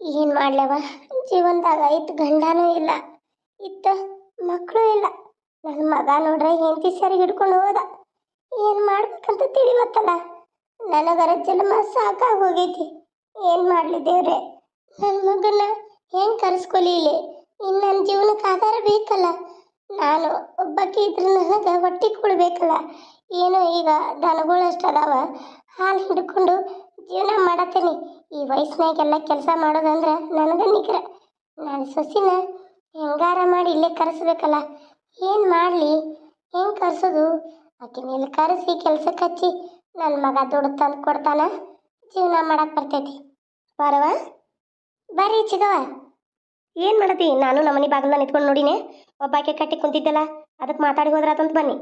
ಏನು ಮಾಡ್ಲವ? ಜೀವನದಾಗ ಇತ್ತು ಗಂಡನೂ ಇಲ್ಲ ಇತ್ತ ಮಕ್ಕಳು ಇಲ್ಲ. ನನ್ನ ಮಗ ನೋಡ್ರೆ ಹೆಂಡತಿ ಸರಿ ಹಿಡ್ಕೊಂಡು ಹೋದ. ಏನು ಮಾಡ್ಬೇಕಂತ ತಿಳಿವತ್ತಲ್ಲ? ನನಗರ ಜನ್ಮ ಸಾಕಾಗಿ ಹೋಗೈತಿ ಏನು ಮಾಡಲಿ ದೇವ್ರೆ? ನನ್ನ ಮಗನ ಹೆಂಗ್ ಕರೆಸ್ಕೊಲಿ ಇಲ್ಲಿ ಇನ್ನು ನನ್ನ ಜೀವನಕ್ಕೆ ಆಧಾರ ಬೇಕಲ್ಲ? ನಾನು ಒಬ್ಬಕ್ಕೆ ಇದ್ರೆ ನನಗೆ ಹೊಟ್ಟೆ ಕೊಡ್ಬೇಕಲ್ಲ? ಏನೋ ಈಗ ದನಗಳು ಅಷ್ಟು ಅದಾವ ಹಾಲು ಹಿಡ್ಕೊಂಡು ಜೀವನ ಮಾಡತ್ತೀನಿ. ಈ ವಯಸ್ಸಿನಾಗೆಲ್ಲ ಕೆಲಸ ಮಾಡೋದಂದ್ರೆ ನನಗೆ ನಿಖರ ನಾನು ಸೊಸಿನ ಹೆಂಗಾರ ಮಾಡಿ ಇಲ್ಲೇ ಕರೆಸ್ಬೇಕಲ್ಲ. ಏನು ಮಾಡಲಿ? ಹೆಂಗೆ ಕರೆಸೋದು? ಆಕಿನ ಇಲ್ಲಿ ಕರೆಸಿ ಕೆಲ್ಸಕ್ಕೆ ಹಚ್ಚಿ ನನ್ನ ಮಗ ದುಡ್ಡು ತಂದು ಕೊಡ್ತಾನ. ಜೀವನ ಮಾಡಕ್ಕೆ ಬರ್ತೈತಿ. ಬರವ ಬರ್ರಿ ಚಿಗವ ಏನು ಮಾಡತಿ? ನಾನು ನಮ್ಮನೆ ಬಾಗಿಲ ನಿಂತ್ಕೊಂಡು ನೋಡಿನಿ. ಒಬ್ಬಾಕೆ ಕಟ್ಟಿ ಕುಂತಿದ್ದಲ್ಲ ಅದಕ್ಕೆ ಮಾತಾಡಿ ಹೋದ್ರಾತಂತ ಬನ್ನಿ.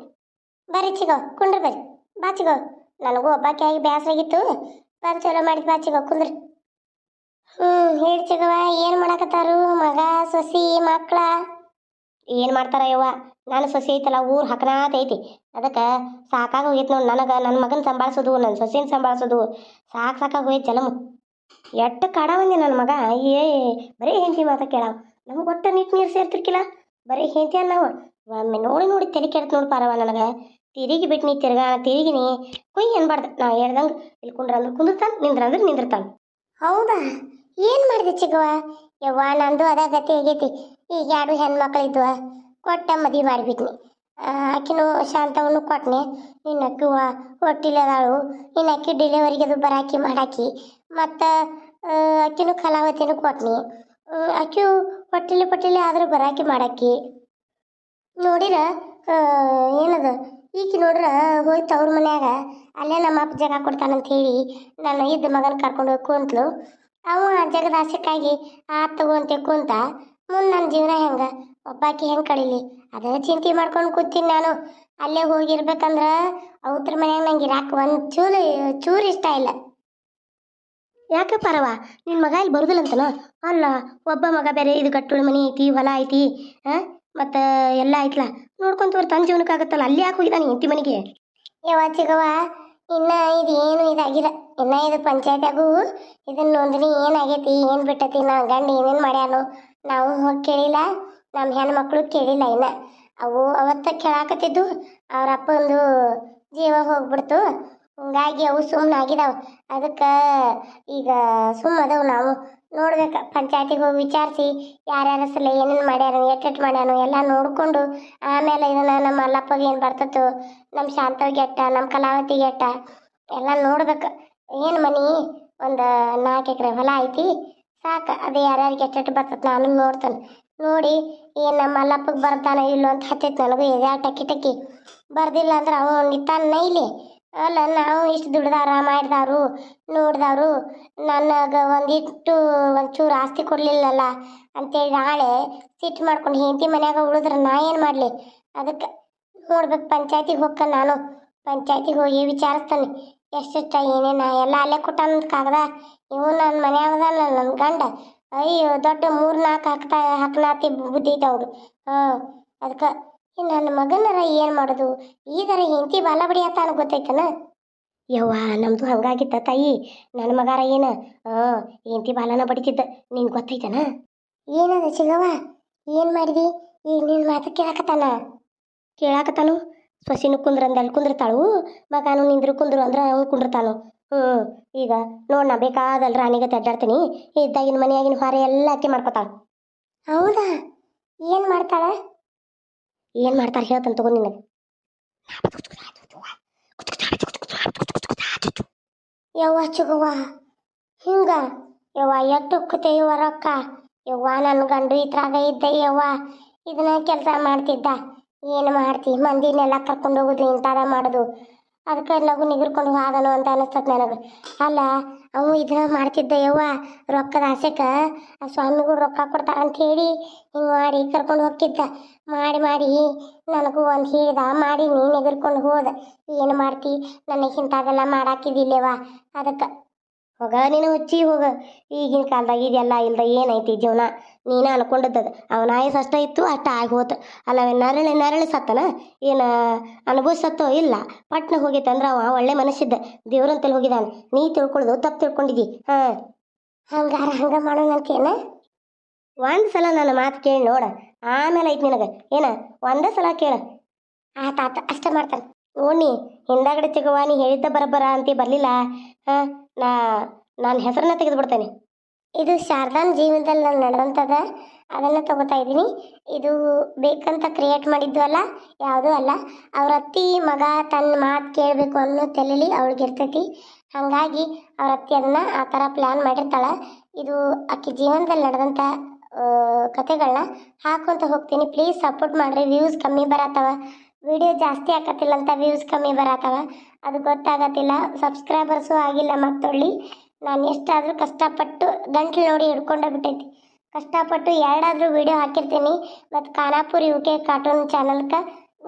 ಬರ್ರಿ ಚಿಗೋ ಕುಂಡ್ರಿ ಬರ್ರಿ. ಬಾ ಚಿಗೋ ನನಗೂ ಒಬ್ಬಾಕೆ ಆಗಿ ಬೇಸರ ಆಗಿತ್ತು ಬರ್ ಚಲೋ ಮಾಡಿದ್ ಬಾ ಚಿಗೋ, ಕುಂದ್ರಿ. ಹ್ಞೂ ಹೇಳಿ ಚಿಗವ ಏನು ಮಾಡಕತ್ತಾರು? ಮಗ, ಸೊಸಿ ಮಕ್ಕಳ ಏನು ಮಾಡ್ತಾರ ಯವ್ವ? ನಾನು ಸೊಸಿ ಐತಲ್ಲ, ಊರು ಹಕನಾತ ಐತಿ. ಅದಕ್ಕೆ ಸಾಕಾಗಿ ಹೋಗೈತೆ ನೋಡಿ ನನಗೆ ನನ್ನ ಮಗನ ಸಂಭಾಳಿಸೋದು ನನ್ನ ಸೊಸಿನ ಸಂಭಾಳಿಸೋದು. ಸಾಕು ಸಾಕಾಗಿ ಹೋಯ್ತು ಜಲಮು. ಎಷ್ಟು ಕಾಡವಂದಿ ನನ್ನ ಮಗ? ಏ ಬರೀ ಹೆಂಡತಿ ಮಾತ ಕೇಳಾವ್. ನಮ್ಗೆ ಒಟ್ಟು ನೀಟ್ ನೀರು ಸೇರ್ತಿರ್ಕಿಲ್ಲ. ಬರೀ ಹೆಂಡತಿ ನಾವು ಒಮ್ಮೆ ನೋಡಿ ನೋಡಿ ತಲೆ ಕೆಡ್ತು ನೋಡಿ ಪಾರವ ನನಗೆ. ತಿರುಗಿ ಬಿಟ್ಟು ನೀ ತಿರ್ಗಾ, ತಿರುಗಿನಿ, ಕುಯ್ ಅನ್ಬಾರ್ದು. ನಾ ಹೇಳ್ದಂಗೆ ಇಲ್ಲಿ ಕುಂಡ್ರಂದ್ರೆ ಕುಂದಿರ್ತಾನೆ, ನಿಂದ್ರಂದ್ರೆ ನಿಂದಿರ್ತಾನೆ. ಹೌದಾ? ಏನು ಮಾಡಿದೆ ಚಿಗವ ಯವ್ವ, ನಂದು ಅದ ಗತಿ ಆಗೈತಿ. ಈಗ ಎರಡು ಹೆಣ್ಮಕ್ಳು ಇದ್ವ ಕೊಟ್ಟ ಮದುವೆ ಮಾಡಿಬಿಟ್ನಿ. ಆಕಿನೂ ಶಾಂತವನ್ನು ಕೊಟ್ನೆ. ನಿನ್ನ ಅಕ್ಕಿ ಹೊಟ್ಟಿಲೆ ಅದಾಳು ಇನ್ನು ಅಕ್ಕಿ ಡೆಲಿವರಿಗೆ ಅದು ಬರಾಕಿ ಮಾಡಾಕಿ. ಮತ್ತು ಅಕ್ಕಿನೂ ಕಲಾವತಿನೂ ಕೊಟ್ನಿ. ಅಕ್ಕಿ ಹೊಟ್ಟಿಲಿ ಪಟ್ಟಿಲಿ ಆದರೂ ಬರಾಕಿ ಮಾಡಾಕಿ. ನೋಡಿರ ಏನದು? ಈಕಿ ನೋಡ್ರ ಹೋಯ್ತು ಅವ್ರ ಮನ್ಯಾಗ. ಅಲ್ಲೇ ನಮ್ಮ ಅಪ್ಪ ಜಾಗ ಕೊಡ್ತಾನಂತ ಹೇಳಿ ನನ್ನ ಇದ್ದ ಮಗನ ಕರ್ಕೊಂಡು ಹೋಗಿ ಕುಂತ್ಲು. ಅವ ಜಗದ ಆಸಕ್ಕಾಗಿ ಆ ತಗೋಂತೆ ಕುಂತ, ಮುಂದೆ ನನ್ನ ಜೀವನ ಹೆಂಗ? ಒಬ್ಬಾಕಿ ಹೆಂಗೆ ಕಳೀಲಿ? ಅದೇ ಚಿಂತೆ ಮಾಡ್ಕೊಂಡು ಕೂತೀನಿ ನಾನು. ಅಲ್ಲೇ ಹೋಗಿರ್ಬೇಕಂದ್ರ ಅವ್ರ ಮನ್ಯಾಗ ನಂಗೆ ಇರಾಕ ಒಂದು ಚೂರು ಚೂರು ಇಷ್ಟ ಇಲ್ಲ. ಯಾಕೆ ಪರವ ನಿನ್ನ ಮಗ ಇಲ್ಲಿ ಬರುದಿಲ್ಲಂತನ? ಅಲ್ಲ, ಒಬ್ಬ ಮಗ ಬೇರೆ ಇದು ಕಟ್ಟುಳ ಮನೆ ಐತಿ, ಹೊಲ ಐತಿ, ಹಾಂ? ಮತ್ತು ಎಲ್ಲ ಐತ್ಲ? ನೋಡ್ಕೊಂತ ತನ್ ತನ್ನ ಜೀವನಕ್ಕೆ ಆಗುತ್ತಲ್ಲ ಅಲ್ಲಿ ಯಾಕೆ ಹೋಗಿದ್ದಾನೆ ಹೆಂಡತಿ ಮನೆಗೆ? ಯವ್ವ ಚಿಗವ್ವ, ಇನ್ನ ಇದು ಏನು ಇದಾಗಿಲ್ಲ. ಇನ್ನ ಇದು ಪಂಚಾಯತ್ಯಾಗೂ ಇದನ್ನ ನೋಂದಣಿ ಏನಾಗೈತಿ, ಏನು ಬಿಟ್ಟತಿ, ನಾ ಗಂಡ ಏನೇನು ಮಾಡ್ಯಾನು, ನಾವು ಹೋಗಿ ಕೇಳಿಲ್ಲ ನಮ್ಮ ಹೆಣ್ಮಕ್ಳು ಕೇಳಿಲ್ಲ ಇನ್ನ. ಅವು ಅವತ್ತ ಕೇಳಾಕತ್ತಿದ್ದು, ಅವ್ರ ಅಪ್ಪಂದು ಜೀವ ಹೋಗ್ಬಿಡ್ತು. ಹಂಗಾಗಿ ಅವು ಸುಮ್ಮನೆ ಆಗಿದಾವ. ಅದಕ್ಕೆ ಈಗ ಸುಮ್ಮ ಅದಾವು ನಾವು. ನೋಡ್ಬೇಕು. ಪಂಚಾಯತಿಗೆ ಹೋಗಿ ವಿಚಾರಿಸಿ ಯಾರ್ಯಾರ ಸಲ ಏನೇನು ಮಾಡ್ಯಾರ ಎಟ್ಟೆಟ್ಟು ಮಾಡ್ಯಾನು ಎಲ್ಲ ನೋಡಿಕೊಂಡು ಆಮೇಲೆ ಇದನ್ನ ನಮ್ಮ ಅಲ್ಲಪ್ಪಗೆ ಏನು ಬರ್ತತ್ತು ನಮ್ಮ ಶಾಂತವ್ಗೆ ಗೆಟ್ಟ ನಮ್ಮ ಕಲಾವತಿಗೆ ಗೆಟ್ಟ ಎಲ್ಲ ನೋಡ್ಬೇಕು. ಏನು ಮನಿ? ಒಂದು ನಾಲ್ಕು ಎಕರೆ ಹೊಲ ಐತಿ, ಸಾಕು. ಅದು ಯಾರ್ಯಾರಿಗೆ ಗೆಟ್ಟೆಟ್ ಬರ್ತದೆ ನಾನು ನೋಡ್ತೇನೆ. ನೋಡಿ ಏನು ನಮ್ಮ ಅಲ್ಲಪ್ಪಗೆ ಬರ್ತಾನೆ ಇಲ್ಲೋ ಅಂತ ಹತ್ತೈತೆ ನನಗೂ ಎದೆ ಟಕ್ಕಿ ಟಕ್ಕಿ ಬರ್ದಿಲ್ಲ ಅಂದ್ರೆ ಅವ ನಿತ್ತಾನ ಇಲ್ಲಿ ಅಲ್ಲ, ನಾವು ಇಷ್ಟು ದುಡ್ದಾರ, ಮಾಡಿದವರು, ನೋಡಿದವರು. ನನಗೆ ಒಂದಿಟ್ಟು ಒಂಚೂರು ಆಸ್ತಿ ಕೊಡಲಿಲ್ಲಲ್ಲ ಅಂತೇಳಿ ನಾಳೆ ಸಿಟ್ಟು ಮಾಡ್ಕೊಂಡು ಹೆಂಡತಿ ಮನ್ಯಾಗ ಉಳಿದ್ರೆ ನಾ ಏನು ಮಾಡಲಿ? ಅದಕ್ಕೆ ನೋಡ್ಬೇಕು, ಪಂಚಾಯತಿಗೆ ಹೋಗ್ಕ ನಾನು. ಪಂಚಾಯತಿಗೆ ಹೋಗಿ ವಿಚಾರಿಸ್ತಾನೆ. ಎಷ್ಟೆಷ್ಟ ಏನೇನ, ಎಲ್ಲ ಅಲ್ಲೇ ಕೊಟ್ಟಾನ ಕಾಗದ. ಇವು ನನ್ನ ಮನ್ಯಾಗ ನನ್ನ ಗಂಡ. ಅಯ್ಯೋ, ದೊಡ್ಡ ಮೂರು ನಾಲ್ಕು ಹಾಕ್ತಾ ಹಾಕ್ಲಾತಿ ಬುದ್ಧಿ ಅವ್ರು ಹಾಂ ಅದಕ್ಕೆ ನನ್ನ ಮಗನರ ಏನು ಮಾಡೋದು? ಈ ಥರ ಹೆಂಡತಿ ಬಾಲ ಬಡಿಯತ್ತಾನ ಗೊತ್ತೈತನ? ಯವ್ವ, ನಮ್ದು ಹಂಗಾಗಿತ್ತ ತಾಯಿ. ನನ್ನ ಮಗಾರ ಏನ? ಹಾಂ ಹೆಂಡತಿ ಬಾಲನ ಬಡಿತಿದ್ದ. ನಿಂಗೆ ಗೊತ್ತೈತನ? ಏನದ ಚಿಗವ ಏನು ಮಾಡಿದಿ? ಈಗ ನಿನ್ನ ಮಾತು ಕೇಳಾಕತ್ತಾನ? ಕೇಳಾಕತ್ತಾನು. ಸೊಸಿನು ಕುಂದ್ರಂದ ಅಲ್ಲಿ ಕುಂದಿರ್ತಾಳು. ಮಗನು ನಿಂದ್ರು ಕುಂದ್ರು ಅಂದ್ರೆ ಅವ್ನು ಕುಂದಿರ್ತಾನು. ಹ್ಞೂ ಈಗ ನೋಡ್ ನಾ ಬೇಕಾದಲ್ ರಾಣಿಗೆ ತಡ್ಡಾಡ್ತೀನಿ ಇದ್ದಾಗಿನ ಮನೆಯಾಗಿನ ಹೊರೆ ಎಲ್ಲ ಅಕ್ಕಿ ಮಾಡ್ಕೊತಾಳ. ಹೌದಾ? ಏನು ಮಾಡ್ತಾಳ? ಏನು ಮಾಡ್ತಾರೆ ಹೇಳ್ತಾನೆ ತಗೋ ನಿನಗೆ. ಯವ್ವ ಚುಗವ್ವ, ಹಿಂಗ? ಯವ್ವ ಎಟ್ಟು ಉಕ್ಕತೆ ಯವ್ವ ರೊಕ್ಕ? ಯವ್ವ ನನ್ನ ಗಂಡು ಇದ್ರಾಗ ಇದ್ದ ಯವ್ವ, ಇದನ್ನ ಕೆಲಸ ಮಾಡ್ತಿದ್ದ. ಏನು ಮಾಡ್ತಿ? ಮಂದಿನೆಲ್ಲ ಕರ್ಕೊಂಡು ಹೋಗೋದು, ಇಂಥದ ಮಾಡೋದು. ಅದಕ್ಕೆ ಲಗು ನಿಗಿರ್ಕೊಂಡು ಹೋದನು ಅಂತ ಅನಿಸ್ತದೆ ನನಗೆ. ಅಲ್ಲ, ಅವು ಇದನ್ನ ಮಾಡ್ತಿದ್ದ ಯವ್ವ, ರೊಕ್ಕದ ಆಸೆಗೆ ಆ ಸ್ವಾಮಿಗಳು ರೊಕ್ಕ ಅಂತ ಹೇಳಿ ಹಿಂಗೆ ಮಾಡಿ ಕರ್ಕೊಂಡು ಹೋಗ್ತಿದ್ದ. ಮಾಡಿ ಮಾಡಿ ನನಗೂ ಒಂದು ಹೇಳಿದ, ಮಾಡಿ ನೀ ಎಗರ್ಕೊಂಡು ಹೋದ. ಏನು ಮಾಡ್ತಿ? ನನಗೆ ಇಂಥದೆಲ್ಲ ಮಾಡಾಕಿದಿಲ್ಲವ ಅದಕ್ಕೆ ಹೋಗ ನೀನು ಹುಚ್ಚಿ ಹೋಗ. ಈಗಿನ ಕಾಲದಾಗ ಇದೆಲ್ಲ ಇಲ್ದ ಏನೈತಿ ಜೀವನ? ನೀನ ಅನ್ಕೊಂಡಿದ್ದದ. ಅವನ ಆಯಸ್ ಅಷ್ಟ ಇತ್ತು, ಅಷ್ಟ ಆಗಿ ಹೋತ. ಅಲ್ಲ ನರಳಿ ನರಳಿ ಸತ್ತನ? ಏನು ಅನುಭವಿಸತ್ತೋ ಇಲ್ಲ. ಪಟ್ನ ಹೋಗೈತೆ ಅಂದ್ರೆ ಅವ ಒಳ್ಳೆ ಮನಸ್ಸಿದ್ದ. ದೇವ್ರಂತಲ್ಲಿ ಹೋಗಿದ್ದಾನೆ ನೀ ತಿಳ್ಕೊಳ್ಳೋದು, ತಪ್ಪು ತಿಳ್ಕೊಂಡಿದ್ದಿ ಹಾಂ. ಹಂಗಾರ ಹಂಗ ಮಾಡೋಣಂತೇನ ಒಂದು ಸಲ ನನ್ನ ಮಾತು ಕೇಳಿ ನೋಡ. ಆಮೇಲೆ ಐತಿ ನಿನಗೆ. ಏನ? ಒಂದೇ ಸಲ ಕೇಳ. ಆತ ಆತ. ಅಷ್ಟೇ ಮಾಡ್ತಾನೆ. ಓಣಿ ಹಿಂದಾಗಡೆ ಚಿಗವ್ವ ನೀ ಹೇಳಿದ್ದ ಬರಬರ ಅಂತಿ ಬರಲಿಲ್ಲ. ಹಾಂ, ನಾ, ನಾನು ಹೆಸರನ್ನ ತೆಗೆದು ಬಿಡ್ತೇನೆ ಇದು ಶಾರದಾನ್ ಜೀವನದಲ್ಲಿ ನಾನು ನಡೆದಂಥದ ಅದನ್ನು ತಗೋತಾ ಇದ್ದೀನಿ. ಇದು ಬೇಕಂತ ಕ್ರಿಯೇಟ್ ಮಾಡಿದ್ದು ಅಲ್ಲ, ಯಾವುದೂ ಅಲ್ಲ. ಅವ್ರ ಅತ್ತಿ ಮಗ ತನ್ನ ಮಾತು ಕೇಳಬೇಕು ಅನ್ನೋ ತಲೆಯಲ್ಲಿ ಅವ್ಳಿಗೆ ಇರ್ತೈತಿ. ಹಾಗಾಗಿ ಅವ್ರ ಅತ್ತಿ ಅದನ್ನು ಆ ಥರ ಪ್ಲ್ಯಾನ್ ಮಾಡಿರ್ತಾಳೆ. ಇದು ಆಕೆ ಜೀವನದಲ್ಲಿ ನಡೆದಂಥ ಕತೆಗಳನ್ನ ಹಾಕೊಂತ ಹೋಗ್ತೀನಿ. ಪ್ಲೀಸ್ ಸಪೋರ್ಟ್ ಮಾಡಿರಿ. ವ್ಯೂಸ್ ಕಮ್ಮಿ ಬರತ್ತವ. ವಿಡಿಯೋ ಜಾಸ್ತಿ ಹಾಕತ್ತಿಲ್ಲ ಅಂತ ವ್ಯೂಸ್ ಕಮ್ಮಿ ಬರತ್ತವ. ಅದು ಗೊತ್ತಾಗತ್ತಿಲ್ಲ. ಸಬ್ಸ್ಕ್ರೈಬರ್ಸು ಆಗಿಲ್ಲ ಮತ್ತೊಳ್ಳಿ. ನಾನು ಎಷ್ಟಾದರೂ ಕಷ್ಟಪಟ್ಟು ಗಂಟ್ಲು ನೋಡಿ ಹಿಡ್ಕೊಂಡೋಗ್ಬಿಟ್ಟೈತಿ. ಕಷ್ಟಪಟ್ಟು ಎರಡಾದರೂ ವಿಡಿಯೋ ಹಾಕಿರ್ತೀನಿ. ಮತ್ತು ಖಾನಾಪುರ್ ಯು ಕೆ ಕಾರ್ಟೂನ್ ಚಾನಲ್ಗೆ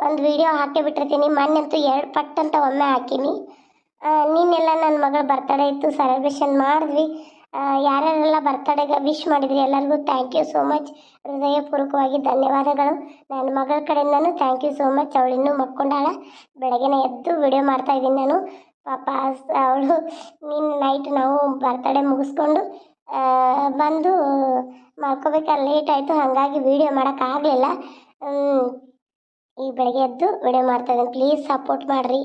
ಒಂದು ವಿಡಿಯೋ ಹಾಕಿ ಬಿಟ್ಟಿರ್ತೀನಿ. ಮೊನ್ನೆಂತೂ ಎರಡು ಪಟ್ ಅಂತ ಒಮ್ಮೆ ಹಾಕೀನಿ. ನಿನ್ನೆಲ್ಲ ನನ್ನ ಮಗಳ ಬರ್ತಡೇ ಇತ್ತು ಸೆಲೆಬ್ರೇಷನ್ ಮಾಡಿದ್ವಿ. ಯಾರ್ಯಾರೆಲ್ಲ ಬರ್ತಡೇಗೆ ವಿಶ್ ಮಾಡಿದ್ರಿ ಎಲ್ಲರಿಗೂ ಥ್ಯಾಂಕ್ ಯು ಸೋ ಮಚ್ ಹೃದಯಪೂರ್ವಕವಾಗಿ ಧನ್ಯವಾದಗಳು. ನನ್ನ ಮಗಳ ಕಡೆಯಿಂದನೂ ಥ್ಯಾಂಕ್ ಯು ಸೋ ಮಚ್ ಅವಳಿನ್ನೂ ಮಕ್ಕೊಂಡಾಳ. ಬೆಳಗ್ಗೆನೇ ಎದ್ದು ವಿಡಿಯೋ ಮಾಡ್ತಾ ಇದ್ದೀನಿ ನಾನು. ಪಾಪ ಅವಳು. ನಿನ್ನ ನೈಟ್ ನಾವು ಬರ್ತಡೇ ಮುಗಿಸ್ಕೊಂಡು ಬಂದು ಮಾಡ್ಕೋಬೇಕಾದ್ರೆ ಲೇಟ್ ಆಯಿತು, ಹಾಗಾಗಿ ವಿಡಿಯೋ ಮಾಡೋಕ್ಕಾಗಲಿಲ್ಲ ಈ ಬೆಳಗ್ಗೆ ಎದ್ದು ವಿಡಿಯೋ ಮಾಡ್ತಾ ಇದ್ದೀನಿ. ಪ್ಲೀಸ್ ಸಪೋರ್ಟ್ ಮಾಡಿರಿ.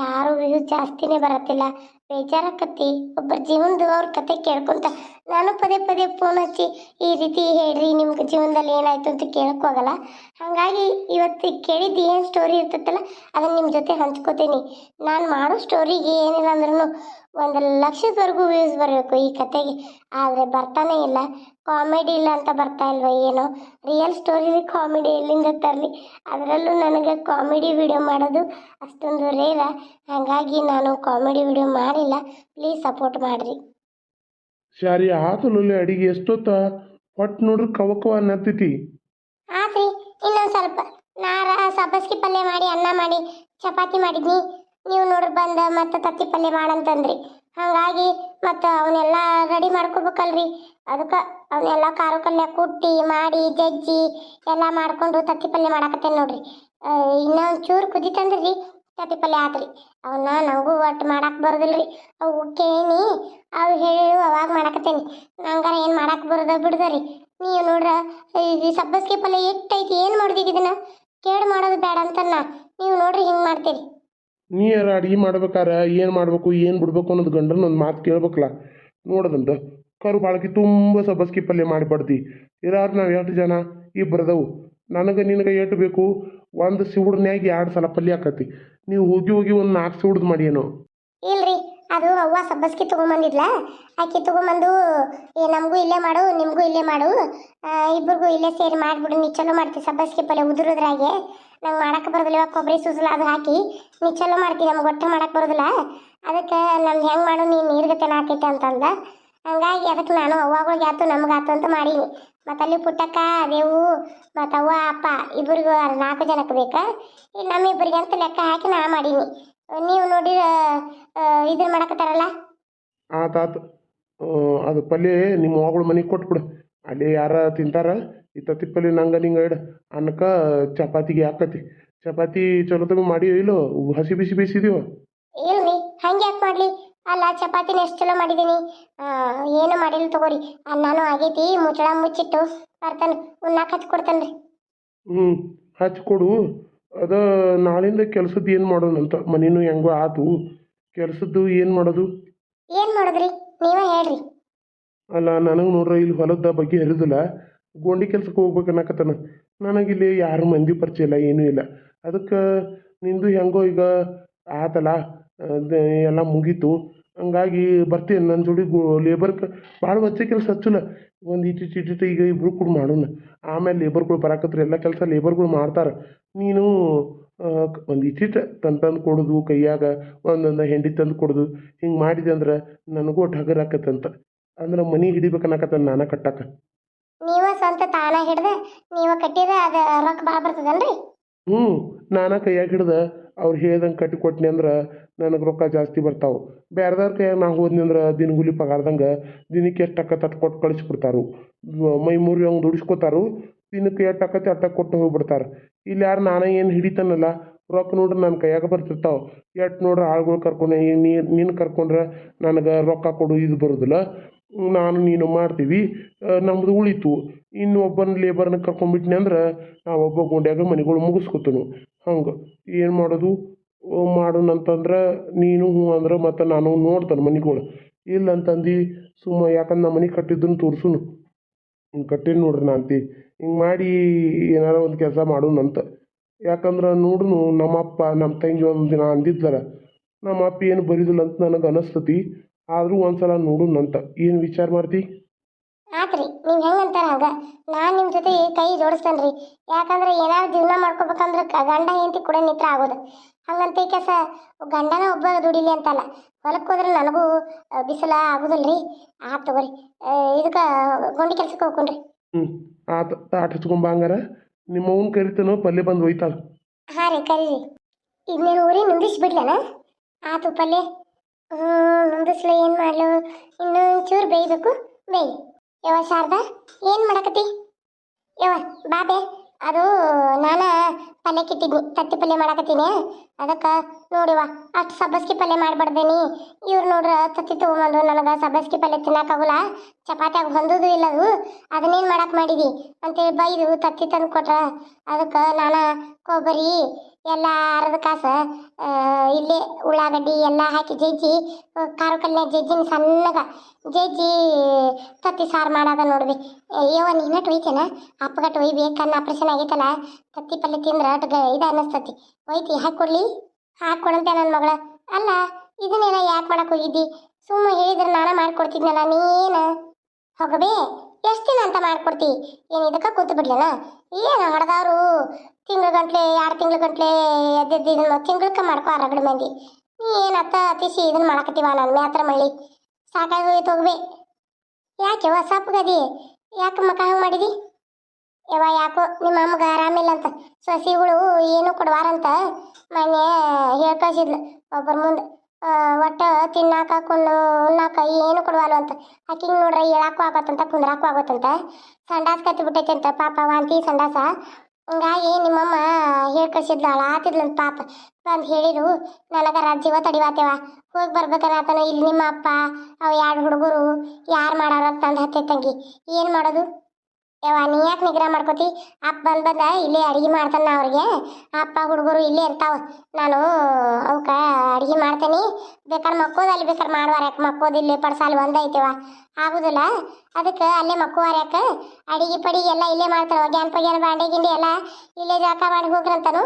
ಯಾರು ವ್ಯೂಸ್ ಜಾಸ್ತಿನೇ ಬರತ್ತಿಲ್ಲ. ಬೇಜಾರಾಕತ್ತಿ. ಒಬ್ಬರ ಜೀವನದ ಅವ್ರ ಕತೆ ಕೇಳ್ಕೊಂತ ನಾನು ಪದೇ ಪದೇ ಫೋನ್ ಹಚ್ಚಿ, ಈ ರೀತಿ ಹೇಳ್ರಿ, ನಿಮ್ಗೆ ಜೀವನದಲ್ಲಿ ಏನಾಯ್ತು ಅಂತ ಕೇಳಕ್ ಹೋಗಲ್ಲ. ಹಾಗಾಗಿ ಇವತ್ತು ಕೇಳಿದ್ದು ಏನು ಸ್ಟೋರಿ ಇರ್ತೈತಲ್ಲ, ಅದನ್ನು ನಿಮ್ಮ ಜೊತೆ ಹಂಚ್ಕೋತೀನಿ. ನಾನು ಮಾಡೋ ಸ್ಟೋರಿಗೆ ಏನಿಲ್ಲ ಅಂದ್ರೂ ಒಂದು ಲಕ್ಷದವರೆಗೂ ವ್ಯೂಸ್ ಬರಬೇಕು ಈ ಕತೆಗೆ. ಆದರೆ ಬರ್ತಾನೆ ಇಲ್ಲ. ಕಾಮಿಡಿ ಇಲ್ಲ ಅಂತ ಬರ್ತಾ ಇಲ್ವ ಏನೋ? ರಿಯಲ್ ಸ್ಟೋರಿ ಕಾಮಿಡಿ ಎಲ್ಲಿಂದ ತರಲಿ? ಅದರಲ್ಲೂ ನನಗೆ ಕಾಮಿಡಿ ವಿಡಿಯೋ ಮಾಡೋದು ಅಷ್ಟೊಂದು ರೇರ ಹಾಗಾಗಿ ನಾನು ಕಾಮಿಡಿ ವಿಡಿಯೋ ಮಾಡಿಲ್ಲ. ಪ್ಲೀಸ್ ಸಪೋರ್ಟ್ ಮಾಡಿರಿ. ಶಾರಿ ಆತಲಲ್ಲಿ ಅಡಿಗೆ ಎಷ್ಟೊತ್ತ? ಒಟ್ಟು ನೋಡ್ರಿ ಕವಕವ ಕವ ಅನ್ನತ್ತೈತಿ. ಆತ್ರಿ, ಇನ್ನೊಂದು ಸ್ವಲ್ಪ. ನಾರ ಸಬ್ಬಸ್ಗಿ ಪಲ್ಯ ಮಾಡಿ, ಅನ್ನ ಮಾಡಿ, ಚಪಾತಿ ಮಾಡಿದ್ನಿ. ನೀವು ನೋಡ್ರಿ ಬಂದ ಮತ್ತೆ ತತ್ತಿ ಪಲ್ಯ ಮಾಡಂತಂದ್ರಿ. ಹಾಗಾಗಿ ಮತ್ತು ಅವನ್ನೆಲ್ಲ ರೆಡಿ ಮಾಡ್ಕೋಬೇಕಲ್ರಿ. ಅದಕ್ಕೆ ಅವನ್ನೆಲ್ಲ ಖಾರ ಪಲ್ಯ ಕುಟ್ಟಿ, ಮಾಡಿ, ಜಜ್ಜಿ, ಎಲ್ಲ ಮಾಡ್ಕೊಂಡು ತತ್ತಿ ಪಲ್ಯ ಮಾಡಾಕತ್ತೇನೆ ನೋಡ್ರಿ. ಇನ್ನೊಂದು ಚೂರು ಕುದಿತಂದ್ರಿ ತತ್ತಿ ಪಲ್ಯ ಆತ್ರಿ. ಅವನ್ನ ನನಗೂ ಒಟ್ಟು ಮಾಡಕ್ಕೆ ಬರೋದಿಲ್ರಿ. ಅವು ಕೇಳಿ ಅವು ಹೇಳಿ ಅವಾಗ ಮಾಡಾಕತ್ತೇನಿ. ನಂಗಾರ ಏನು ಮಾಡಕ್ಕೆ ಬರೋದ ಬಿಡ್ದರಿ. ನೀವು ನೋಡ್ರ ಈ ಸಬ್ಬಸ್ಗೆ ಪಲ್ಯ ಎಷ್ಟೈತಿ, ಏನು ಮಾಡ್ದೀಗ ಇದನ್ನ? ಕೇಡು ಮಾಡೋದು ಬೇಡ ಅಂತನ್ನ ನೀವು ನೋಡ್ರಿ ಹಿಂಗೆ ಮಾಡ್ತೀರಿ. ನೀ ಯಾರ ಅಡಿಗೆ ಮಾಡ್ಬೇಕಾರ, ಏನು ಮಾಡಬೇಕು, ಏನು ಬಿಡ್ಬೇಕು ಅನ್ನೋದು ಗಂಡನ ಒಂದು ಮಾತು ಕೇಳ್ಬೇಕಲ್ಲ ನೋಡದಂತ, ಕರು ಬಾಳಕಿ ತುಂಬ ಸಬ್ಬಸ್ಗೆ ಪಲ್ಯ ಮಾಡಿಬಿಡ್ತಿ ಇರಾರು ನಾವು ಎಷ್ಟು ಜನ? ಇಬ್ಬರದವು ನನಗೆ ನಿನಗೆ ಎಷ್ಟು ಬೇಕು? ಒಂದು ಸಿವುಡ್ನ್ಯಾಗ ಎರಡು ಸಲ ಪಲ್ಯ ಆಕತಿ. ನೀವು ಹೋಗಿ ಹೋಗಿ ಒಂದು ನಾಲ್ಕು ಸೂಡ್ದು ಏನು ಇಲ್ರಿ, ಅದು ಅವ್ವ ಸಬ್ಬಸ್ಗಿ ತೊಗೊಂಬಂದಿದ್ಲ. ಆಕೆ ತೊಗೊಂಬಂದು, ಏ, ನಮಗೂ ಇಲ್ಲೇ ಮಾಡು, ನಿಮಗೂ ಇಲ್ಲೇ ಮಾಡು. ಇಬ್ಬರಿಗೂ ಇಲ್ಲೇ ಸೇರಿ ಮಾಡಿಬಿಡು, ನೀ ಚಲೋ ಮಾಡ್ತೀವಿ ಸಬ್ಬಸ್ಗಿ ಪಲ್ಯ ಉದುರೋದ್ರಾಗೆ ನಂಗೆ ಮಾಡಕ್ಕೆ ಬರೋದಿಲ್ಲ, ಇವಾಗ ಕೊಬ್ಬರಿ ಸೂಸಲ ಅದು ಹಾಕಿ. ನೀ ಚಲೋ ಮಾಡ್ತೀವಿ ನಮ್ಗೆ ಒಟ್ಟು ಮಾಡಕ್ಕೆ ಬರೋದಿಲ್ಲ. ಅದಕ್ಕೆ ನಮ್ಗೆ ಹೆಂಗೆ ಮಾಡು ನೀನು ನೀರ್ಗತೆ ಹಾಕೈತೆ ಅಂತಂದ ಹಂಗಾಗಿ ಅದಕ್ಕೆ ನಾನು ಅವ್ವಗಳಿಗೆ ಯಾತು ನಮ್ಗೆ ಆತು ಅಂತ ಮಾಡೀನಿ. ಮತ್ತು ಅಲ್ಲಿ ಪುಟ್ಟಕ್ಕ ದೇವು ಮತ್ತು ಅವ್ವ ಅಪ್ಪ ಇಬ್ಬರಿಗೂ ನಾಲ್ಕು ಜನಕ್ಕೆ ಬೇಕಾ. ಈಗ ನಮ್ಮಿಬ್ಬರಿಗೆ ಅಂತ ಲೆಕ್ಕ ಹಾಕಿ ನಾ ಮಾಡೀನಿ. ನೀವು ನೋಡಿ ಇದನ್ನ ಮಾಡಕತ್ತಾರಲ್ಲ? ಆತಾತು ಆತ ಅದು ಪಲ್ಯ ನಿಮ್ಮ ಮಗಳು ಮನೆಗೆ ಕೊಟ್ಬಿಡು ಅಲ್ಲಿ ಯಾರ ತಿಂತಾರ ಈ ಪಲ್ಯ ನಂಗೆ ನಿಂಗೆ ಇಡ. ಅನ್ನಕ್ಕೆ ಚಪಾತಿಗೆ ಹಾಕತಿ ಚಪಾತಿ ಚಲೋ ಮಾಡಿ ಇಲ್ಲೋ? ಹಸಿ ಬಿಸಿ ಬೇಯಿಸಿದೀವೋ ಇಲ್ರಿ ಹಂಗೆ ಯಾಕೆ ಮಾಡಲಿ? ಅಲ್ಲ ಚಪಾತಿನ ಎಷ್ಟು ಚಲೋ ಮಾಡಿದ್ದೀನಿ ಏನು ಮಾಡಿಲ್ಲ ತಗೋರಿ. ಅನ್ನನೂ ಆಗೈತಿ ಮುಚ್ಚಳ ಮುಚ್ಚಿಟ್ಟು ಬರ್ತಾನೆ. ಉಣ್ಣಾಕ ಹಚ್ಕೊಡ್ತಾನೆ ರೀ ಹ್ಞೂ ಹಚ್ಕೊಡು ಅದ ನಾಳಿಂದ ಕೆಲ್ಸದ್ದು ಏನು ಮಾಡೋಣಂತ ಮನೇನು ಹೆಂಗೋ ಆತು. ಕೆಲಸದ್ದು ಏನು ಮಾಡೋದು? ಏನು ಮಾಡೋದ್ರಿ? ನೀವೇ ಹೇಳ್ರಿ. ಅಲ್ಲ ನನಗೆ ನೋಡ್ರ ಇಲ್ಲಿ ಹೊಲದ ಬಗ್ಗೆ ಹರಿದಿಲ್ಲ ಗೋಂಡಿ ಕೆಲ್ಸಕ್ಕೆ ಹೋಗ್ಬೇಕು ಅನ್ನಕತ್ತಾನ. ನನಗಿಲ್ಲಿ ಯಾರು ಮಂದಿ ಪರಿಚಯ ಇಲ್ಲ ಏನೂ ಇಲ್ಲ. ಅದಕ್ಕೆ ನಿಂದು ಹೆಂಗೋ ಈಗ ಆತಲ್ಲ ಅದ್ ಎಲ್ಲ ಮುಗೀತು. ಹಂಗಾಗಿ ಬರ್ತೀನಿ ನನ್ನ ಜೋಡಿ ಲೇಬರ್ ಭಾಳ ವಚ್ಚೆ ಕೆಲಸ ಹಚ್ಚಲ್ಲ ಒಂದು ಇಟ್ಟಿಟ್ಟು ಇಟ್ಟಿಟ್ಟು ಈಗ ಇಬ್ರು ಕೂಡ ಮಾಡೋಣ ಆಮೇಲೆ ಲೇಬರ್ಗಳು ಬರಾಕತ್ರ ಎಲ್ಲ ಕೆಲಸ ಲೇಬರ್ಗಳು ಮಾಡ್ತಾರೆ. ನೀನು ಒಂದು ಇಟ್ಟಿಟ್ಟು ತಂದು ತಂದು ಕೊಡೋದು ಕೈಯಾಗ ಒಂದೊಂದು ಹೆಂಡಿ ತಂದು ಕೊಡೋದು. ಹಿಂಗೆ ಮಾಡಿದೆ ಅಂದ್ರೆ ನನಗೂ ಒಟ್ಟು ಹಗರ್ ಆಕತ್ತಂತ. ಅಂದ್ರೆ ಮನೆ ಹಿಡಿಬೇಕನ್ನಕತ್ತ ನಾನು ಕಟ್ಟಕ. ನೀವ ಸ್ವಂತ ತಾನ ಹಿಡ್ದೆ ನೀವ ಕಟ್ಟಿದ್ರೆ ಅದು ರೊಕ್ಕ ಭಾಳ ಬರ್ತದಲ್ರಿ ಹ್ಞೂ ನಾನು ಕೈಯಾಗ ಹಿಡ್ದು. ಅವ್ರು ಹೇಳ್ದಂಗೆ ಕಟ್ಟಿ ಕೊಟ್ನಿ ಅಂದ್ರೆ ನನಗೆ ರೊಕ್ಕ ಜಾಸ್ತಿ ಬರ್ತಾವೆ. ಬೇರೆದವ್ರ ಕೈಯಾಗ ನಾ ಹೋದ್ನಿ ಅಂದ್ರೆ ದಿನಗೂಲಿ ಪಗಾರ್ದಂಗೆ ದಿನಕ್ಕೆ ಎಷ್ಟು ಟಕ್ಕ ಅಟ್ ಕೊಟ್ಟು ಕಳಿಸ್ಬಿಡ್ತಾರು. ಮೈ ಮೂರು ಹಂಗೆ ದುಡಿಸ್ಕೊತಾರು. ದಿನಕ್ಕೆ ಎಷ್ಟು ಆಕತಿ ಅಟ್ಟ ಕೊಟ್ಟು ಹೋಗ್ಬಿಡ್ತಾರೆ. ಇಲ್ಲಿ ಯಾರು ನಾನೇ ಏನು ಹಿಡಿತಾನಲ್ಲ. ರೊಕ್ಕ ನೋಡ್ರಿ ನನ್ನ ಕೈಯಾಗ ಬರ್ತಿರ್ತಾವೆ. ಎಟ್ ನೋಡ್ರಿ ಆಳ್ಗಳು ಕರ್ಕೊಂಡು ಈಗ ನೀನು ನೀನು ಕರ್ಕೊಂಡ್ರೆ ನನಗೆ ರೊಕ್ಕ ಕೊಡು, ಇದು ಬರೋದಿಲ್ಲ. ನಾನು ನೀನು ಮಾಡ್ತೀವಿ. ನಮ್ಮದು ಉಳಿತು. ಇನ್ನು ಒಬ್ಬನ ಲೇಬರ್ನ ಕರ್ಕೊಂಡ್ಬಿಟ್ನಿ ಅಂದ್ರೆ ನಾ ಒಬ್ಬ ಗುಂಡ್ಯಾಗ ಮನೆಗಳು ಮುಗಿಸ್ಕೊತನು. ಹಂಗೆ ಏನು ಮಾಡೋದು? ಮಾಡೋಣಂತಂದ್ರೆ ನೀನು ಹ್ಞೂ ಅಂದ್ರೆ ಮತ್ತು ನಾನು ನೋಡ್ತಾನೆ ಮನೆಗಳು. ಇಲ್ಲ ಅಂತಂದು ಸುಮ್ಮ ಯಾಕಂದ್ರೆ ನಮ್ಮ ಮನೆ ಕಟ್ಟಿದ್ದನ್ನು ತೋರ್ಸುನು. ಹಿಂಗೆ ಕಟ್ಟೀನಿ ನೋಡ್ರಿ ನಾ ಅಂತಿ. ಹಿಂಗೆ ಮಾಡಿ ಏನಾರ ಒಂದು ಕೆಲಸ ಮಾಡೋಣಂತ. ಯಾಕಂದ್ರೆ ನೋಡ್ರು ನಮ್ಮಪ್ಪ ನಮ್ಮ ತಂಗಿ ಒಂದು ದಿನ ಅಂದಿದ್ದಾರೆ ನಮ್ಮ ಅಪ್ಪ ಏನು ಬರೀದಿಲ್ಲ ಅಂತ ನನಗೆ ಅನಿಸ್ತತಿ ಆದರೂ ಒಂದು ಸಲ ನೋಡೋಣಂತ ಏನು ವಿಚಾರ ಮಾಡ್ತಿ? ಆತ್ರಿ ನೀವು ಹೆಂಗಂತಾರ ಹಂಗ? ನಾನು ನಿಮ್ಮ ಜೊತೆ ಕೈ ಜೋಡಿಸ್ತೇನೆ ರೀ ಯಾಕಂದ್ರೆ ಏನಾದ್ರು ಜೀವನ ಮಾಡ್ಕೋಬೇಕಂದ್ರೆ ಗಂಡ ಹೆಂಡತಿ ಕೂಡ ನಿತ್ರ ಆಗೋದು. ಹಂಗಂತ ಈ ಕೆಲಸ ಗಂಡನ ಒಬ್ಬ ದುಡಿಲಿ ಅಂತಲ್ಲ ಹೊಲಕ್ಕೆ ಹೋದ್ರೆ ನನಗೂ ಬಿಸಿಲ ಆಗೋದಿಲ್ಲ ರೀ ಆತು ತಗೋರಿ. ಇದಕ್ಕೆ ಗೊಂಡಿ ಕೆಲಸಕ್ಕೆ ಹೋಗ್ಕೊಂಡ್ರಿ. ಹ್ಞೂ ಆತು ತಾಟ್ ಹಚ್ಕೊಂಬ ಹಂಗಾರ. ನಿಮ್ಮ ಅವನ್ ಕರಿತನೋ ಪಲ್ಯ ಬಂದು ಒಯ್ತಾಳ ಹಾಂ ರೀ, ಕರೀರಿ. ಇನ್ನೇನು ಊರಿ? ನಂದಿಸ್ ಬಿಡ್ಲೇನ? ಆತು ಪಲ್ಯ. ಹ್ಞೂ ನಂದಿಸ್ಲು ಏನು ಮಾಡ್ಲು? ಇನ್ನೂ ಚೂರು ಬೇಯಬೇಕು. ಬೇಯ್. ಯವ ಶಾರದಾ, ಏನು ಮಾಡಕತ್ತಿ? ಯವ ಬಾಬೆ ಅದು ನಾನು ಪಲ್ಯ ಕಿಟ್ಟಿದ್ನಿ, ತತ್ತಿ ಪಲ್ಯ ಮಾಡಕತ್ತೀನಿ. ಅದಕ್ಕೆ ನೋಡಿವ ಅಷ್ಟು ಸಬ್ಬಸ್ಗಿ ಪಲ್ಯ ಮಾಡಬಾರ್ದೇನಿ. ಇವ್ರು ನೋಡ್ರ ತತ್ತಿ ತೊಗೊಂಬಂದು ನನಗೆ ಸಬ್ಬಸ್ಗಿ ಪಲ್ಯ ತಿನ್ನಕ್ಕಾಗಲ್ಲ ಚಪಾತ್ಯಾಗ ಹೊಂದೋದು ಇಲ್ಲ ಅದು. ಅದನ್ನೇನು ಮಾಡಕ್ಕೆ ಮಾಡಿದಿ? ಅಂತೇಳಿ ಬೈದು ತತ್ತಿ ತಂದು ಕೊಟ್ರ ಅದಕ್ಕೆ ನಾನು ಕೊಬ್ಬರಿ ಎಲ್ಲ ಅರ್ಧ ಕಾಸ ಇಲ್ಲಿ ಉಳ್ಳಾಗಡ್ಡಿ ಎಲ್ಲ ಹಾಕಿ ಜಜ್ಜಿ ಖಾರ ಕಲ್ಲೆ ಜಜ್ಜಿನ ಸಣ್ಣಗ ಜಜ್ಜಿ, ತತ್ತಿ ಸಾರು ಮಾಡೋದ ನೋಡ್ಬಿ ಯವ್ವ ನೀನಟ್ ಒಯ್ತೇನ? ಅಪ್ಪಗಟ್ಟು ಒಯ್ಬಿ ಕಣ್ಣು ಆಪ್ರೇಷನ್ ಆಗೈತಲ್ಲ, ತತ್ತಿ ಪಲ್ಯ ತಿಂದ್ರೆ ಅಟ್ ಗ ಇದು ಅನ್ನಿಸ್ತತಿ. ಒಯ್ತಿ ಹಾಕ್ಕೊಡ್ಲಿ ಹಾಕ್ಕೊಡಂತೆ ನನ್ನ ಮಗಳ. ಅಲ್ಲ, ಇದನ್ನೇನ ಯಾಕೆ ಮಾಡಕ್ಕೆ ಹೋಗಿದ್ದಿ? ಸುಮ್ಮ ಹೇಳಿದ್ರೆ ನಾನು ಮಾಡ್ಕೊಡ್ತಿದ್ನಲ್ಲ ನೀನು? ಹೋಗಬೇ, ಎಷ್ಟು ದಿನ ಅಂತ ಮಾಡ್ಕೊಡ್ತಿ ಏನು ಇದಕ್ಕೆ ಕೂತು ಬಿಡ್ಲೇನ? ಏನು ಹಡ್ದವ್ರು? ತಿಂಗಳ ಗಂಟ್ಲೆ, ಎರಡು ತಿಂಗಳ ಗಂಟ್ಲೆ ಎದ್ದೆದ್ದು ಇದನ್ನ ತಿಂಗಳಕ್ಕೆ ಮಾಡ್ಕೋ ಅರಗಡೆ ಮಂದಿ. ನೀ ಏನತ್ತ ಅತಿಸಿ ಇದನ್ನ ಮಾಡಕತ್ತೀವ ನನ್ನ ಮ್ಯಾತ್ರ ಮಳ್ಳಿ. ಸಾಕಾಗಿ ಹೋಯ್ತು ಹೋಗ್ಬೇ. ಯಾಕೆ ಯವ್ವ ಸಪ್ಪಗದಿ ಯಾಕೆ ಮಕ ಹಂಗೆ ಮಾಡಿದಿ? ಯವ ಯಾಕೋ ನಿಮ್ಮ ಅಮ್ಮಗ ಆರಾಮಿಲ್ಲ ಅಂತ. ಸಸಿಗಳು ಏನು ಕೊಡವಾರಂತ. ಮೊನ್ನೆ ಹೇಳ್ಕಳಿಸಿದ್ಲು ಒಬ್ಬರ ಮುಂದೆ ಒಟ್ಟು ತಿನ್ನಾಕ, ಕುಣ್ಣು, ಉಣ್ಣಾಕ ಏನು ಕೊಡವಲ್ಲ ಅಂತ. ಆಕಿಗೆ ನೋಡ್ರಿ ಹೇಳಕ್ಕೂ ಆಗತ್ತಂತ ಕುಂದ್ರಾಕು ಆಗತ್ತಂತ. ಸಂಡಾಸ್ ಕತ್ತಿ ಬಿಟ್ಟೈತೆ ಅಂತ ಪಾಪ ವಾಂತಿ ಸಂಡಾಸ. ಹಂಗಾಗಿ ನಿಮ್ಮಮ್ಮ ಹೇಳ್ ಕಳ್ಸಿದ್ಲು ಅಳಾತಿದ್ಲಂತ ಪಾಪ. ಬಂದು ಹೇಳಿರು, ನನಗ ರಾಜ್ಯವ ತಡಿವಾತೇವ. ಹೋಗಿ ಬರ್ಬೇಕಾದ್ರೆ ಇಲ್ಲಿ ನಿಮ್ಮ ಅಪ್ಪ, ಅವು ಎರಡು ಹುಡುಗರು, ಯಾರು ಮಾಡಾರ ಅಂತಂದು ಹತ್ತೆ ತಂಗಿ. ಏನು ಮಾಡೋದು? ಯವ್ವ, ನೀ ಯಾಕೆ ನಿಗ್ರಹ ಮಾಡ್ಕೋತಿ? ಅಪ್ಪ ಬಂದ್ ಬಂದ ಇಲ್ಲೇ ಅಡಿಗೆ ಮಾಡ್ತಾನ ಅವ್ರಿಗೆ. ಅಪ್ಪ ಹುಡುಗರು ಇಲ್ಲೇ ಇರ್ತಾವ. ನಾನು ಅವಕ್ಕ ಅಡಿಗೆ ಮಾಡ್ತೇನೆ. ಬೇಕಾದ್ರೆ ಮಕ್ಕೋದು, ಅಲ್ಲಿ ಬೇಕಾದ್ರೆ ಮಾಡುವಾರ ಯಾಕೆ ಮಕ್ಕೋದು? ಇಲ್ಲಿ ಪಡ್ಸಾಲಿ ಒಂದೈತೆವ ಆಗುದಿಲ್ಲ. ಅದಕ್ಕೆ ಅಲ್ಲೇ ಮಕ್ಕುವಾರ ಯಾಕೆ? ಅಡಿಗೆ ಪಡಿಗೆ ಎಲ್ಲ ಇಲ್ಲೇ ಮಾಡ್ತಾರೆ. ಗ್ಯಾನ್ ಪಗ್ಯಾನ ಬಾಂಡೆ ಗಿಂಡಿ ಎಲ್ಲ ಇಲ್ಲೇ ಜಳಕ ಮಾಡಿ ಹೋಗ್ರಂತಾನು.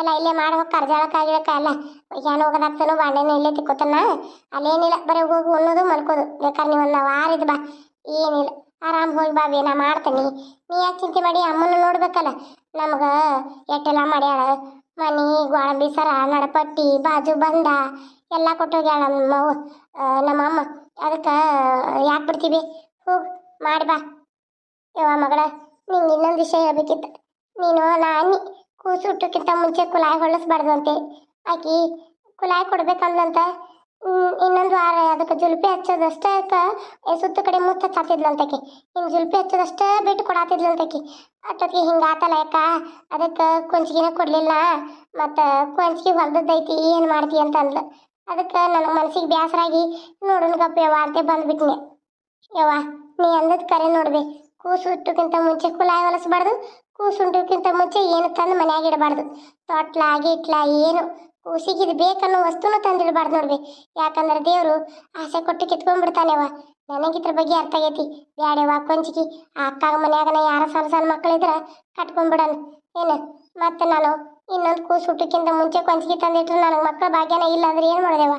ಎಲ್ಲ ಇಲ್ಲೇ ಮಾಡಿ ಹೋಗಿ ಜಳಕ ಗಿಳಕ ಎಲ್ಲ ಒಗ್ಯಾನ ಹೋಗೋದಾಗ್ತಾನು. ಬಾಂಡೆನ ಇಲ್ಲೇ ತಿಕ್ಕೋತಾನ. ಅಲ್ಲೇನಿಲ್ಲ. ಬರೀ ಹೋಗಿ ಉಣ್ಣೋದು ಮಲ್ಕೋದು. ಬೇಕಾದ್ರೆ ನೀವು ಒಂದು ವಾರ ಇದು ಬಾ. ಏನಿಲ್ಲ. ಆರಾಮ್ ಹೋಗಿ ಬಾವಿ ನಾ ಮಾಡ್ತೀನಿ. ನೀ ಯಾಕೆ ಚಿಂತೆ ಮಾಡಿ? ಅಮ್ಮನ ನೋಡ್ಬೇಕಲ್ಲ. ನಮ್ಗೆ ಎಟ್ಟೆಲ್ಲ ಮಾಡ್ಯಾಳ? ಮನಿ ಗೋಳಂಬಿ ಸರ ನಡಪಟ್ಟಿ ಬಾಜು ಬಂದ ಎಲ್ಲ ಕೊಟ್ಟೋಗ್ಯಾಳ ನಮ್ಮ ನಮ್ಮ ಅಮ್ಮ. ಅದಕ್ಕೆ ಯಾಕೆ ಬಿಡ್ತೀವಿ? ಹೋಗಿ ಮಾಡಿ ಬಾ. ಯವ್ವ ಮಗಳ ನಿಂಗೆ ಇನ್ನೊಂದು ವಿಷಯ ಹೇಳ್ಬೇಕಿತ್ತು. ನೀನು ನಾನಿ ಕೂಸು ಹುಟ್ಟೋಕ್ಕಿಂತ ಮುಂಚೆ ಕುಲಾಯಿ ಹೊಳಸ್ಬಾರ್ದಂತೆ ಆಕಿ ಕುಲಾಯಿ ಕೊಡ್ಬೇಕಂದ್ಲಂತ ಹ್ಮ್, ಇನ್ನೊಂದು ವಾರ, ಅದಕ್ಕೆ ಜುಲ್ಪಿ ಹಚ್ಚೋದಷ್ಟೇ ಸುತ್ತ ಕಡೆ ಮುತ್ತ ಹಚ್ಚಾತಿದ್ಲಂತಕಿ. ಹಿಂಗೆ ಜುಲ್ಪಿ ಹಚ್ಚೋದಷ್ಟೇ ಬಿಟ್ಟು ಕೊಡಾತಿದ್ಲಂತಕಿ. ಅಟ್ಟೊತ್ತಿಗೆ ಹಿಂಗೆ ಆತಲ್ಲ ಯಾಕ? ಅದಕ್ಕೆ ಕೊಂಚಿಗೆನ ಕೊಡಲಿಲ್ಲ. ಮತ್ತು ಕೊಂಚಿಗೆ ಹೊಲ್ದದ್ದೈತಿ, ಏನು ಮಾಡ್ತಿ ಅಂತ ಅಂದ್ಲು. ಅದಕ್ಕೆ ನನ್ನ ಮನ್ಸಿಗೆ ಬೇಸರಾಗಿ ನೋಡೋಣ ಗಪ್ಪ ಯವ್ವ ಅಂತ ಬಂದ್ಬಿಟ್ನೆ. ಯವ್ವ, ನೀ ಅಂದದ್ದು ಕರೆ ನೋಡ್ಬಿ. ಕೂಸು ಹುಟ್ಟೋಕ್ಕಿಂತ ಮುಂಚೆ ಕುಲಾಯಿ ಹೊಲಸಬಾರ್ದು. ಕೂಸು ಹುಟ್ಟೋಕ್ಕಿಂತ ಮುಂಚೆ ಏನು ತಂದು ಮನ್ಯಾಗ ಇಡಬಾರ್ದು. ತೊಟ್ಲ, ಗಿಟ್ಲ, ಏನು. ಕೂಸಿಗೆ ಇದು ಬೇಕನ್ನೋ ವಸ್ತುನೂ ತಂದಿಡಬಾರ್ದು ನೋಡ್ರಿ ಯಾಕಂದ್ರೆ ದೇವರು ಆಸೆ ಕೊಟ್ಟು ಕಿತ್ಕೊಂಡ್ಬಿಡ್ತಾನೆವ. ನನಗೆ ಇದ್ರ ಬಗ್ಗೆ ಅರ್ಥ ಆಗೈತಿ. ಬ್ಯಾಡೆವ ಕೊಂಚಿಗೆ ಅಕ್ಕಾಗ ಮನ್ಯಾಗನ ಯಾರ ಸಣ್ಣ ಸಣ್ಣ ಮಕ್ಕಳಿದ್ರ ಕಟ್ಕೊಂಡ್ಬಿಡಣ ಏನು? ಮತ್ತೆ ನಾನು ಇನ್ನೊಂದು ಕೂಸು ಹುಟ್ಟಕ್ಕಿಂತ ಮುಂಚೆ ಕೊಂಚಿಗೆ ತಂದಿಟ್ರೆ ನನಗೆ ಮಕ್ಕಳ ಭಾಗ್ಯನ ಇಲ್ಲ ಅಂದ್ರೆ ಏನು ಮಾಡಿದೆವ?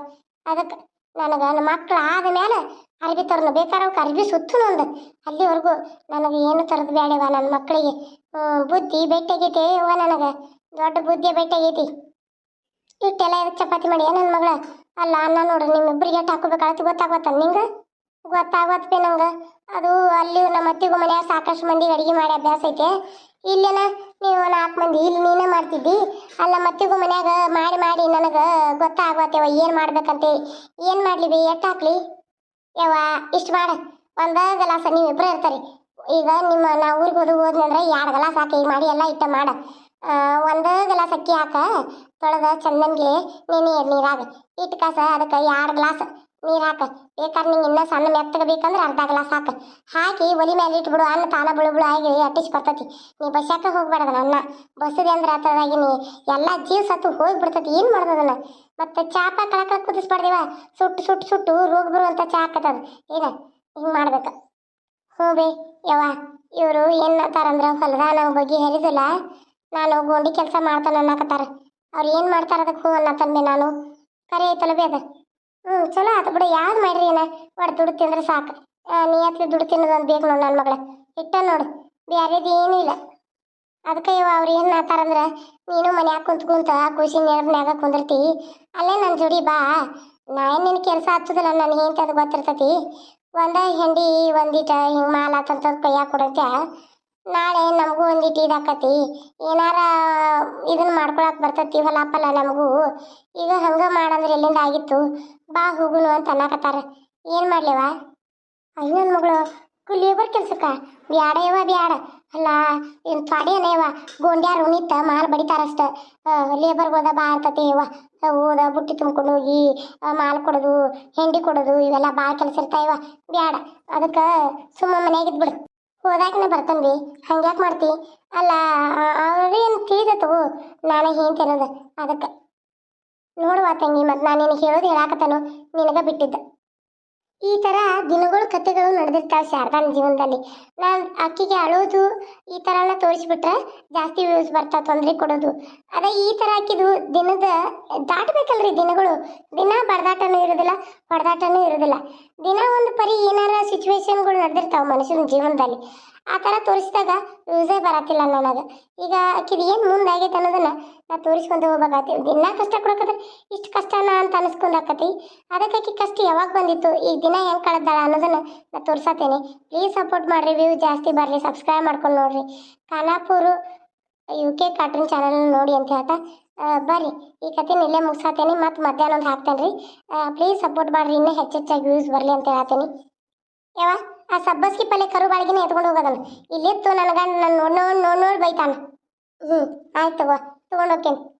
ಅದಕ್ಕೆ ನನಗೆ ನನ್ನ ಮಕ್ಕಳು ಆದ ಮೇಲೆ ಅರ್ಬಿ ತರನು. ಬೇಕಾದ್ರೆ ಅರ್ಬಿ ಸುತ್ತು ಒಂದು. ಅಲ್ಲಿವರೆಗೂ ನನಗೆ ಏನು ತರದು ಬೇಡವ ನನ್ನ ಮಕ್ಕಳಿಗೆ ಬುದ್ಧಿ ಬೆಟ್ಟಾಗೈತಿ ಅವ್ವ ನನಗೆ. ದೊಡ್ಡ ಬುದ್ಧಿ ಬೆಟ್ಟಾಗೈತಿ. ಇಟ್ಟೆಲ್ಲ ಇದಕ್ಕೆ ಚಪಾತಿ ಮಾಡಿ ನನ್ನ ಮಗಳ? ಅಲ್ಲ, ಅನ್ನ ನೋಡ್ರಿ ನಿಮ್ಮಿಬ್ಬರಿಗೆ ಎಷ್ಟು ಹಾಕೋಬೇಕಾಗತ್ತೆ ಗೊತ್ತಾಗತ್ತ ನಿಂಗೆ? ಗೊತ್ತಾಗತ್ತೆ ಬಿ ನಂಗೆ. ಅದು ಅಲ್ಲಿ ನಮ್ಮ ಅತ್ತಿಗೂ ಮನ್ಯಾಗ ಸಾಕಷ್ಟು ಮಂದಿ ಅಡುಗೆ ಮಾಡಿ ಅಭ್ಯಾಸ ಐತೆ. ಇಲ್ಲೇನ, ನೀವು ನಾಲ್ಕು ಮಂದಿ, ಇಲ್ಲಿ ನೀನೇ ಮಾಡ್ತಿದ್ದಿ? ಅಲ್ಲ ಮತ್ತಿಗೂ ಮನ್ಯಾಗ ಮಾಡಿ ಮಾಡಿ ನನಗೆ ಗೊತ್ತಾಗತ್ತೇವ ಏನು ಮಾಡ್ಬೇಕಂತೇಳಿ. ಏನು ಮಾಡಲಿ ಬಿ, ಎಷ್ಟು ಹಾಕ್ಲಿ? ಯವ್ವ, ಇಷ್ಟು ಮಾಡ. ಒಂದ ಗಲಾಸ ನೀವು ಇಬ್ಬರೇ ಇರ್ತಾರೆ. ಈಗ ನಿಮ್ಮ, ನಾ ಊರಿಗೆ ಹೋದ್ರೆ ಹೋದ್ನಂದ್ರೆ, ಎರಡು ಗಲಾಸ ಹಾಕಿ ಮಾಡಿ ಎಲ್ಲ ಇಟ್ಟ ಮಾಡ. ಒಂದೇ ಗ್ಲಾಸ್ ಅಕ್ಕಿ ಹಾಕ, ತೊಳೆದ ಚಂದನ್ಗೆ ನೀರು ನೀರಾಗ ಇಟ್ಟು ಕಾಸ, ಅದಕ್ಕೆ ಎರಡು ಗ್ಲಾಸ್ ನೀರು ಹಾಕ. ಬೇಕಾದ್ರೆ ನಿಂಗೆ ಇನ್ನೂ ಸಣ್ಣ ಮೆತ್ತಗೆ ಬೇಕಂದ್ರೆ ಅರ್ಧ ಗ್ಲಾಸ್ ಹಾಕ. ಹಾಕಿ ಒಲಿ ಮೇಲೆ ಇಟ್ಬಿಡು ಅನ್ನ ತಾನ ಬುಳು ಬುಳು ಆಗಿ ಅಟ್ಟಿಸಿ ಬರ್ತತಿ ನೀ ಬಸ್ಯಾಕ ಹೋಗ್ಬೇಡದ ನನ್ನ. ಬಸ್ಸದಿ ಅಂದ್ರೆ ಆತದಾಗಿ ನೀ ಎಲ್ಲ ಜೀವ ಸತ್ತು ಹೋಗ್ಬಿಡ್ತೈತಿ. ಏನು ಮಾಡೋದನ್ನ ಮತ್ತು ಚಾಪ ಕಳಕ ಕುದಿಸ್ಬಾರ್ದಿವ. ಸುಟ್ಟು ಸುಟ್ಟು ಸುಟ್ಟು ರೋಗ ಬರುವಂಥ ಚಾ ಹಾಕತ್ತದ ಏನ? ಹಿಂಗೆ ಮಾಡ್ಬೇಕು. ಹ್ಞೂ ಬೇ, ಯವ್ವ. ಇವರು ಏನು ಅಂತಾರಂದ್ರೆ ನಾವು ಬಗ್ಗೆ ಹೇಳಿದಿಲ್ಲ ನಾನು ಗೋಂಡಿ ಕೆಲಸ ಮಾಡ್ತಾನೆ ಅನ್ನಕತ್ತಾರ. ಅವ್ರು ಏನು ಮಾಡ್ತಾರ ಅದಕ್ಕೆ ಹೂ ಅನ್ನತ್ತಂದೆ ನಾನು. ಕರೆ ಐತಲ್ಲ ಬೇ ಅದ. ಹ್ಞೂ ಚಲೋ ಆತು ಬಿಡು ಯಾವ್ದು ಮಾಡ್ರಿ ಏನ? ಒಟ್ಟು ದುಡ್ಡು ತಿಂದ್ರೆ ಸಾಕು. ನಿಯತ್ಲಿ ದುಡ್ಡು ತಿನ್ನೋದೊಂದು ಬೇಕು ನೋಡು ನನ್ನ ಮಗಳ. ಇಟ್ಟ ನೋಡು ಬೇರೆದು ಏನೂ ಇಲ್ಲ. ಅದಕ್ಕೆ ಇವ ಅವ್ರು ಏನು ಮಾಡ್ತಾರಂದ್ರೆ ನೀನು ಮನ್ಯಾಗ ಕುಂತ್ ಕುಂತ ಖುಷಿ ನೆರವಿನ್ಯಾಗ ಕುಂದಿರ್ತಿ. ಅಲ್ಲೇ ನನ್ನ ಜೋಡಿ ಬಾ. ನಾ ನಿನ್ನ ಕೆಲಸ ಹಚ್ಚುದಿಲ್ಲ ನನ್ನ ಹೆಂಡತಿ ಅದು ಗೊತ್ತಿರ್ತತಿ. ಒಂದ ಹೆಂಡಿ, ಒಂದಿಟ ಹಿಂಗೆ ಮಾಲ್ ಆತಂತ ಕೈಯಾಗ ಕೊಡಂತ್ಯ? ನಾಳೆ ನಮಗೂ ಒಂದಿಟ್ಟು ಇದಾಕತಿ. ಏನಾರ ಇದನ್ನ ಮಾಡ್ಕೊಳಕ್ ಬರ್ತೈತಿ ಹೊಲ ಪಲ ನಮಗೂ. ಈಗ ಹಂಗ ಮಾಡಂದ್ರೆ ಎಲ್ಲಿಂದ ಆಗಿತ್ತು? ಬಾ ಹೋಗುನು ಅಂತ ಅನ್ನಕತ್ತಾರ. ಏನು ಮಾಡ್ಲಿವ? ಅಯ್ಯ ನನ್ನ ಮಗಳು ಲೇಬರ್ ಕೆಲ್ಸಕ್ಕ? ಬ್ಯಾಡ ಯಾವ ಬ್ಯಾಡ. ಅಲ್ಲ, ಏನು ಪಾಡೇನ ಯವ ಗೋಂಡ್ಯಾರು ನಿತ್ತ ಮಾಲ್ ಬಡಿತಾರಷ್ಟ ಲೇಬರ್ ಹೋದ ಬಾ ಅಂತತಿ ಇವ ಹೋದ ಬುಟ್ಟಿ ತುಂಬ್ಕೊಂಡು ಹೋಗಿ ಮಾಲ್ ಕೊಡೋದು, ಹೆಂಡಿ ಕೊಡೋದು, ಇವೆಲ್ಲ ಭಾಳ ಕೆಲಸ ಇರ್ತಾವ ಬ್ಯಾಡ. ಅದಕ್ಕೆ ಸುಮ್ಮ ಮನ್ಯಾಗ ಇದ್ಬಿಡು. ಹೋದಾಕನೆ ಬರ್ತಾನೆ ಬಿ ಹಂಗ್ಯಾಕೆ ಮಾಡ್ತಿ? ಅಲ್ಲ ಅವ್ರೇನು ತಗೋ. ನಾನೇ ಹೇಳ್ತಿರೋದು ಅದಕ್ಕೆ. ನೋಡುವ ತಂಗಿ ಮತ್ತು ನಾನು ನಿನಗೆ ಹೇಳೋದು ಹೇಳಾಕತ್ತಾನು. ನಿನಗೆ ಬಿಟ್ಟಿದ್ದ. ಈ ಥರ ದಿನಗಳು ಕಥೆಗಳು ನಡೆದಿರ್ತಾವೆ ಶಾರದಾನ ಜೀವನದಲ್ಲಿ. ನಾನು ಅಕ್ಕಿಗೆ ಅಳೋದು ಈ ಥರ ಎಲ್ಲ ತೋರಿಸ್ಬಿಟ್ರೆ ಜಾಸ್ತಿ ವ್ಯೂಸ್ ಬರ್ತಾ ತೊಂದರೆ ಕೊಡೋದು. ಅದೇ ಈ ಥರ ಹಾಕಿದ್ದು ದಿನದ, ದಾಟಬೇಕಲ್ರಿ ದಿನಗಳು. ದಿನ ಬಡದಾಟನೂ ಇರೋದಿಲ್ಲ, ಹೊಡೆದಾಟನೂ ಇರೋದಿಲ್ಲ. ದಿನ ಒಂದು ಪರಿ ಏನಾರ ಸಿಚುವೇಶನ್ಗಳು ನಡೆದಿರ್ತಾವೆ ಮನುಷ್ಯನ ಜೀವನದಲ್ಲಿ. ಆ ಥರ ತೋರಿಸಿದಾಗ ವ್ಯೂಸೇ ಬರತ್ತಿಲ್ಲ ನನಗೆ. ಈಗ ಆಕಿದು ಏನು ಮುಂದಾಗೈತೆ ಅನ್ನೋದನ್ನ ನಾ ತೋರಿಸ್ಕೊಂಡು ಹೋಗ್ಬೇಕಾತಿ ದಿನ ಕಷ್ಟ ಕೊಡಕತ್ರೆ ಇಷ್ಟು ಕಷ್ಟನ ಅಂತ ಅನಿಸ್ಕೊಂಡಾಕತಿ ಅದಕ್ಕೆ ಕಷ್ಟ ಯಾವಾಗ ಬಂದಿತ್ತು, ಈ ದಿನ ಹೆಂಗೆ ಕಳೆದಾಳ ಅನ್ನೋದನ್ನು ನಾ ತೋರಿಸತ್ತೇನೆ ಪ್ಲೀಸ್ ಸಪೋರ್ಟ್ ಮಾಡಿರಿ ವ್ಯೂ ಜಾಸ್ತಿ ಬರಲಿ ಸಬ್ಸ್ಕ್ರೈಬ್ ಮಾಡ್ಕೊಂಡು ನೋಡಿರಿ. Khanapur U K cartoon channel ನೋಡಿ ಅಂತ ಹೇಳ್ತಾ ಬರ್ರಿ. ಈ ಕಥೆನ ಇಲ್ಲೇ ಮುಗಿಸಾತೇನೆ, ಮತ್ತು ಮಧ್ಯಾಹ್ನ ಒಂದು ಹಾಕ್ತೇನೆ ರೀ ಪ್ಲೀಸ್ ಸಪೋರ್ಟ್ ಮಾಡಿರಿ, ಇನ್ನೂ ಹೆಚ್ಚೆಚ್ಚಾಗಿ ವ್ಯೂಸ್ ಬರಲಿ ಅಂತ ಹೇಳ್ತೀನಿ. ಯಾವ ಆ ಸಬ್ಬಸ್ಗಿ ಪಲ್ಲೆ ಕರು ಬಾಳಿಗೆನೆ ಎತ್ಕೊಂಡು ಹೋಗೋದಲ್ಲ ಇಲ್ಲಿತ್ತು ನನ್ನ ಗಂಡ ನನ್ನ ನೋಡ್ ನೋಡಿ ನೋಡಿ ನೋಡ್ ಬೈತಾನ. ಹ್ಞೂ ಆಯ್ತು ತಗೋ. ತೊಗೊಂಡು ಹೋಗ್ತೇನೆ.